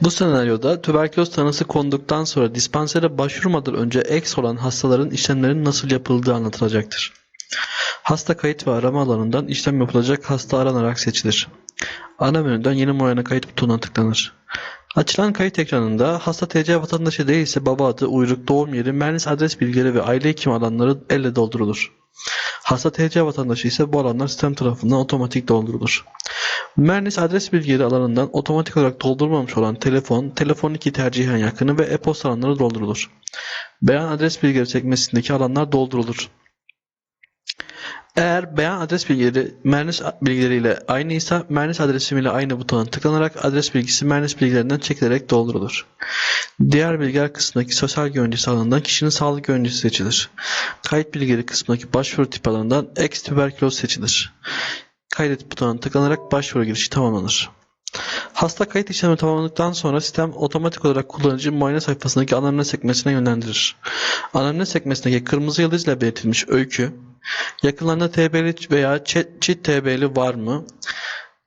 Bu senaryoda tüberküloz tanısı konduktan sonra dispansere başvurmadan önce eks olan hastaların işlemlerin nasıl yapıldığı anlatılacaktır. Hasta kayıt ve arama alanından işlem yapılacak hasta aranarak seçilir. Ana menüden yeni muayene kayıt butonuna tıklanır. Açılan kayıt ekranında hasta TC vatandaşı değilse baba adı, uyruk, doğum yeri, mühendis adres bilgileri ve aile hekim alanları elle doldurulur. Hasta TC vatandaşı ise bu alanlar sistem tarafından otomatik doldurulur. Mühendis adres bilgileri alanından otomatik olarak doldurulmamış olan telefon, telefon 2 tercihen yakını ve e-posta alanları doldurulur. Beyan adres bilgileri sekmesindeki alanlar doldurulur. Eğer beyan adres bilgileri mühendis bilgileriyle aynıysa mühendis adresimiyle aynı butona tıklanarak adres bilgisi mühendis bilgilerinden çekilerek doldurulur. Diğer bilgiler kısmındaki sosyal güvencesi alanından kişinin sağlık güvencesi seçilir. Kayıt bilgileri kısmındaki başvuru tipi alanından X tüberküloz seçilir. Kaydet butonuna tıklanarak başvuru girişi tamamlanır. Hasta kayıt işlemi tamamlandıktan sonra sistem otomatik olarak kullanıcı muayene sayfasındaki anamnez sekmesine yönlendirir. Anamnez sekmesindeki kırmızı yıldız ile belirtilmiş öykü, yakınlarında TB'li veya çift TB'li var mı,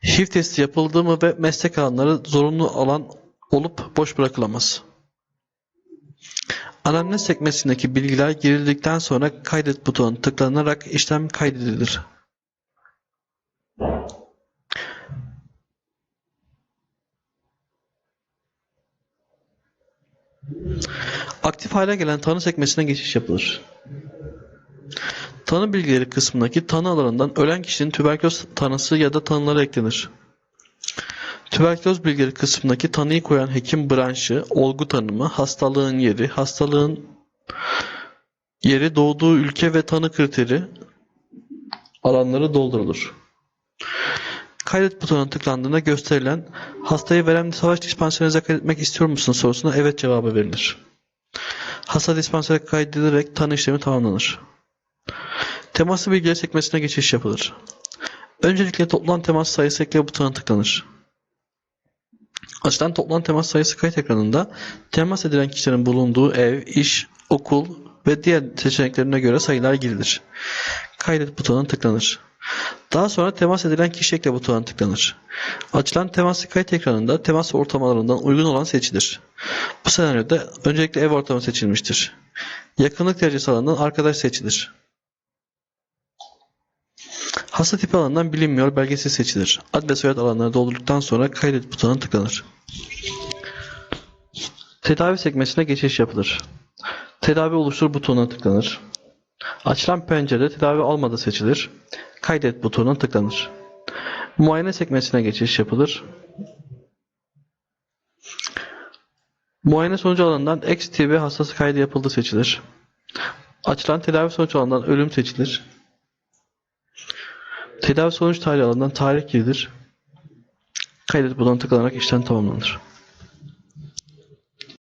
HIV testi yapıldı mı ve meslek alanları zorunlu alan olup boş bırakılamaz. Anamnez sekmesindeki bilgiler girildikten sonra kaydet butonuna tıklanarak işlem kaydedilir. Aktif hale gelen tanı sekmesine geçiş yapılır. Tanı bilgileri kısmındaki tanı alanından ölen kişinin tüberküloz tanısı ya da tanıları eklenir. Tüberküloz bilgileri kısmındaki tanıyı koyan hekim branşı, olgu tanımı, hastalığın yeri, hastalığın yeri, doğduğu ülke ve tanı kriteri alanları doldurulur. Kaydet butonuna tıklandığında gösterilen hastayı veren savaş dispanserinize kaydetmek istiyor musun sorusuna evet cevabı verilir. Hasta dispansere kaydedilerek tanı işlemi tamamlanır. Teması bilgileri sekmesine geçiş yapılır. Öncelikle toplam temas sayısı ekle butonuna tıklanır. Açılan toplam temas sayısı kayıt ekranında temas edilen kişilerin bulunduğu ev, iş, okul ve diğer seçeneklerine göre sayılar girilir. Kaydet butonuna tıklanır. Daha sonra temas edilen kişi ekle butonuna tıklanır. Açılan temas kayıt ekranında temas ortamlarından uygun olan seçilir. Bu senaryoda öncelikle ev ortamı seçilmiştir. Yakınlık derecesi alanından arkadaş seçilir. Hasta tipi alanından bilinmiyor belgesi seçilir. Ad ve soyad alanları doldurduktan sonra kaydet butonuna tıklanır. Tedavi sekmesine geçiş yapılır. Tedavi oluştur butonuna tıklanır. Açılan pencerede tedavi almadı seçilir. Kaydet butonuna tıklanır. Muayene sekmesine geçiş yapılır. Muayene sonucu alanından XTB hastası kaydı yapıldı seçilir. Açılan tedavi sonucu alanından ölüm seçilir. Tedavi sonuç tarihi alanından tarih girilir. Kaydet butonuna tıklanarak işlem tamamlanır.